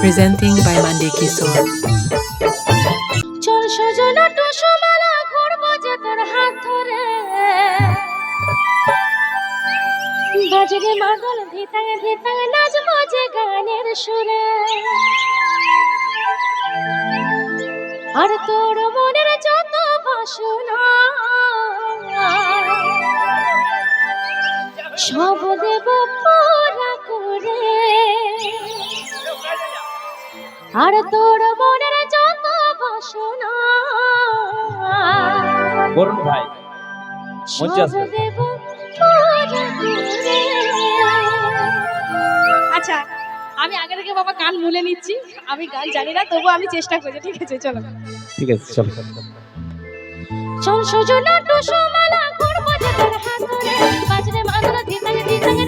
Presenting by Mande Kishore. চল সজনা টুসুমালা যে তোর হাত ধরে। বাজরে মাদল ধিতাঙে ধিতাঙে নাচবো যে গানের সুরে। আর তোর মনের যত বাসনা সব দেব পরা করে। আর তোর মনের যত বাসনা বরুণ ভাই। আচ্ছা আমি আগে থেকে বাবা গান মুলে নিচ্ছি। আমি গান জানি না তবু আমি চেষ্টা করছি ঠিক আছে চলো। ঠিক আছে চলো। চল সজনা টুসুমালা ঘুরবো যে তোর হাত ধরে। বাজরে মাদলা ধিতাঙে ধিতাঙে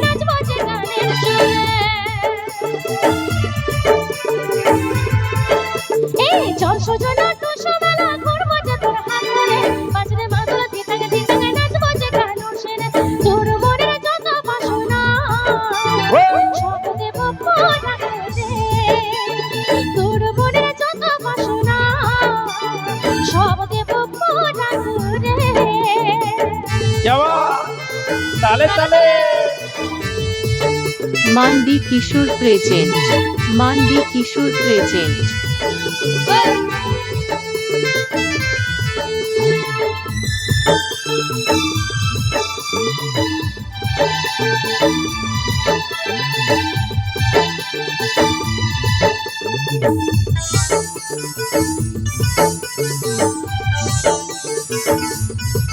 তালে তালে Mandi Kishore present. Mandi Kishore present. আজকে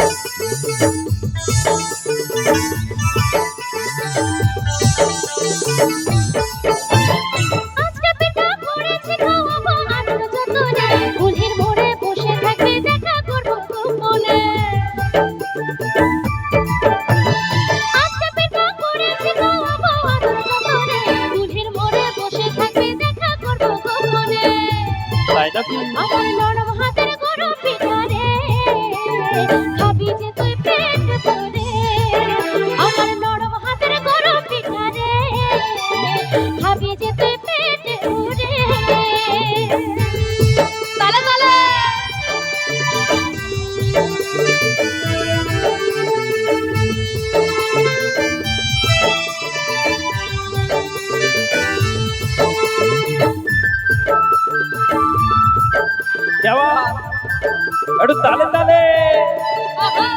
আমার নরম হাতের গরম পিঠা রে একটু তালে তালে মকর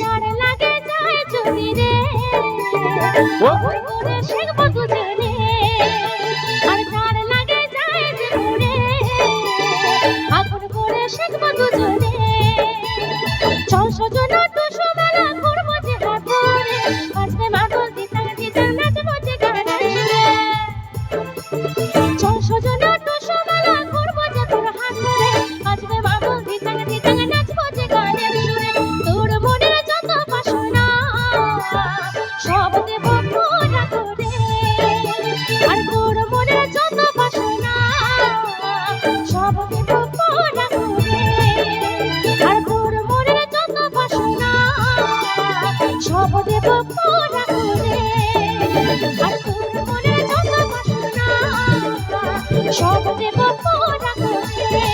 যার লাগে যায় যদি রে ও শিখব সব দেব পরা করে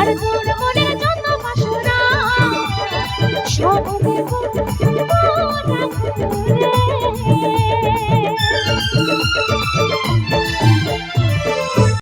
আর তোর মনে যত বাসনা সব দেব।